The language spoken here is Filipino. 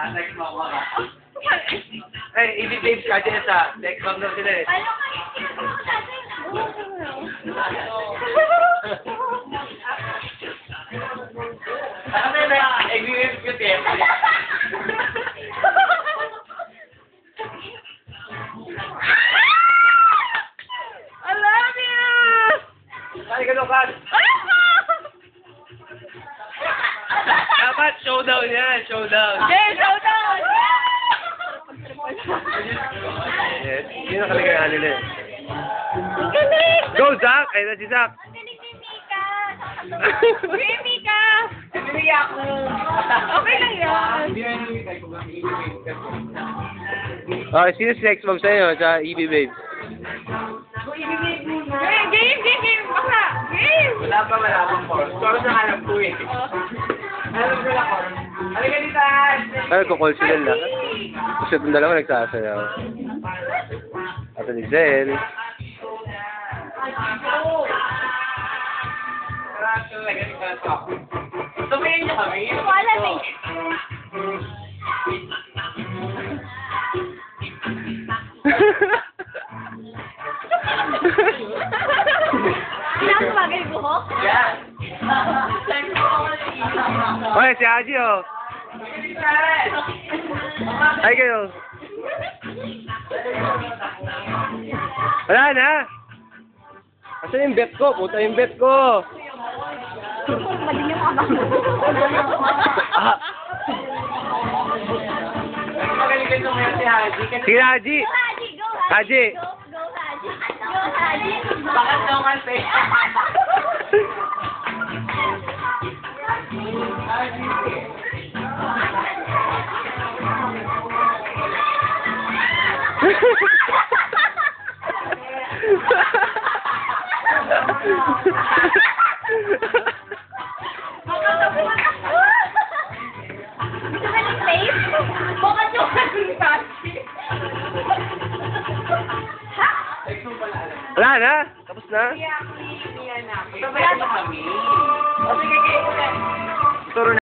Ah, next mo ako ka. Eh, i-babes ka dyan sa next daw sila eh. Ano na na, i-babes ko din. I love you! Ay, ganun ka. Dapat showdown yan, showdown. Okay, showdown! Yes, yun ang nila eh. Ang galing! Go, Zach! Ay, na si Zach. Ang galing ni Mika! Hey, Mika! Hindi ako. Okay lang yan. Okay, sino si next mom sa'yo sa EB Babes? Game, game, game, game! Bakla! Game! Wala pa, wala pa. Pero na alam ko eh. Alam ko na ko. Halika dito, Ay, kukul sila lang. Gusto itong dalawa nagsasayaw. Ate ni Zel. Tumingin Okay, si Haji oh. Ay kayo. Wala na. Asa yung bet ko? Puta yung bet ko. Mali yung abang. Ah. Na, Haji. Go, Haji! Go, Haji. Go, go, Haji! Go, Haji! Bakit daw kasi? Wala na. Tapos na. Turo na.